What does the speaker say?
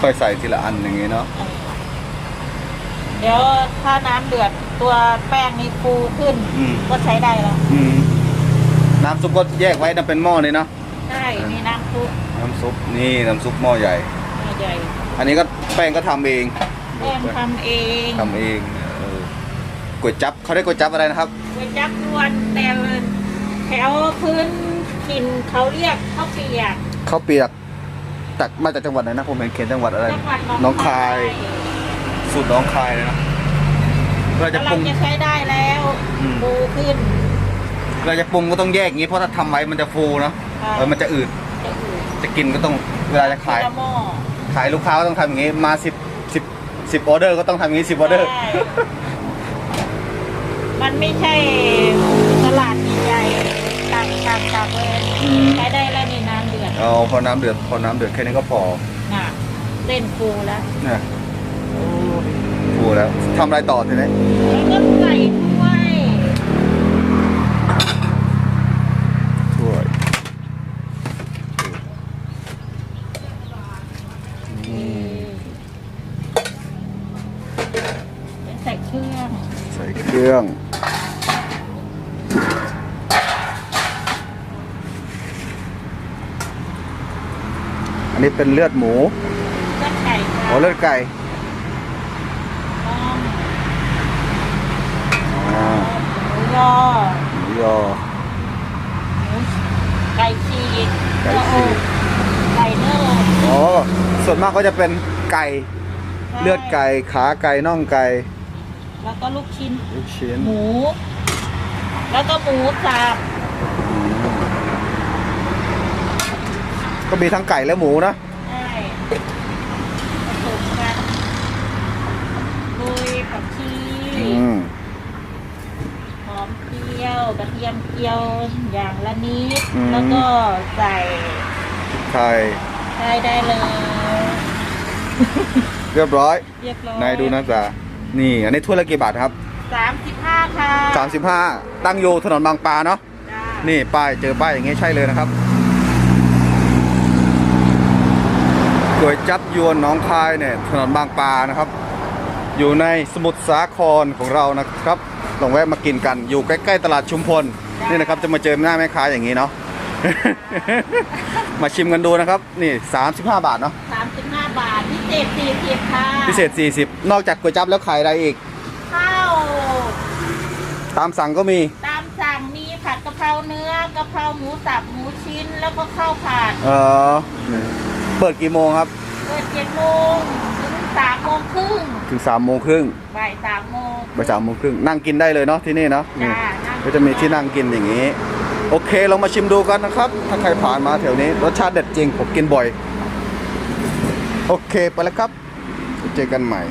ค่อยๆใส่ทีละอันอย่างงี้เนาะเดี๋ยวถ้าน้ำเดือดตัวแป้งนี่ฟูขึ้น อืมก็ใช้ได้แล้วอืมน้ำซุปก็แยกไว้นะเป็นหม้อเลยเนาะใช่มีน้ำซุปน้ำซุปนี่น้ำซุปหม้อใหญ่ ใหญ่อันนี้ก็แป้งก็ทำเองแป้งทำเองทำเองเออก๋วยจับเขาได้ก๋วยจับอะไรนะครับก๋วยจับยวนแต่แถวพื้นถิ่นเขาเรียกข้าวเปียกข้าวเปียก จากมาจากจังหวัดไหนนะผมเห็นเขียนจังหวัดอะไร จังหวัดหน้องคาย สูตรหน้องคายเลยนะเราแล้จะวปเรารุงจะใช้ได้แล้วอืมฟูขึ้น เราจะปรุงก็ต้องแยกอย่างนี้เพราะถ้าทำไว้มันจะฟูเนาะใช่ เออมันจะอืดจะอืดจะกินก็ต้องเวลาจะขายทีละหม้อขายลูกค้าก็ต้องทำอย่างนี้มาสิบสิบสิบออเดอร์ก็ต้องทำอย่างนี้สิบออเดอร์ ใช่มันไม่ใช่ตลาดใหญ่ๆตักตักตักเลยอืม ใช้ได้แล้วนี่น้ำ เดือดเอาพอน้ำเดือดพอน้ำเดือดแค่นี้ก็พอน่ะเส้นฟูแล้วเนี่ยฟูแล้วทำอะไรต่อทีนี้แล้วก็ใส่ถ้วยถ้วยใส่เครื่อง ใส่เครื่อง อันนี้เป็นเลือดหมูเลือดไก่ค่ะอ๋อเลือดไก่ต้มอ่าหมูยอหมูยอ หมูไก่ฉีกไก่ฉีก ไก่เนื้ออ๋อส่วนมากก็จะเป็นไก่เลือดไก่ขาไก่น่องไก่แล้วก็ลูกชิ้น ลูกชิ้นหมู แล้วก็หมูสับ ก็มีทั้งไก่และหมูนะใช่ผสมกันโรยผักชีอืมหอมเจียวกระเทียมเจียวอย่างละนิด แล้วก็ใส่ไข่ใช้ได้เลย เรียบร้อยเรียบร้อยนายดูนะจ๊ะนี่ อันนี้ถ้วยละกี่บาทครับสามสิบห้าค่ะ35ตั้งอยู่ถนนบางปลาเนาะจ้านี่ป้ายเจอป้ายอย่างงี้ใช่เลยนะครับ ก๋วยจับยวนหน้องคายเนี่ยถนนบางปลานะครับ อยู่ในสมุทรสาครของเรานะครับลองแวะมากินกันอยู่ใกล้ๆตลาดชุมพลนี่นะครับจะมาเจอหน้าแม่ค้าอย่างนี้เนาะ มาชิมกันดูนะครับ นี่ 35 บาทเนาะสามสิบห้าบาท พิเศษสี่สิบค่ะพิเศษ 40 นอกจากก๋วยจับแล้วขายอะไรอีก ข้าว ตามสั่งก็มี ตามสั่งมีผัดกะเพราเนื้อกะเพราหมูสับหมูชิ้นแล้วก็ข้าวผัดเออ เปิดกี่โมงครับ เปิดเจ็ดโมงถึงสามโมงครึ่งถึง3โมงครึ่งบ่ายสามโมง บ่ายสามโมงครึ่งนั่งกินได้เลยเนาะที่นี่เนาะนี่จ้านั่งก็จะมีที่นั่งกินอย่างนี้ โอเคเรามาชิมดูกันนะครับ ถ้าใครผ่านมาแถวนี้รสชาติเด็ดจริงผมกินบ่อย โอเคไปแล้วครับเจอกันใหม่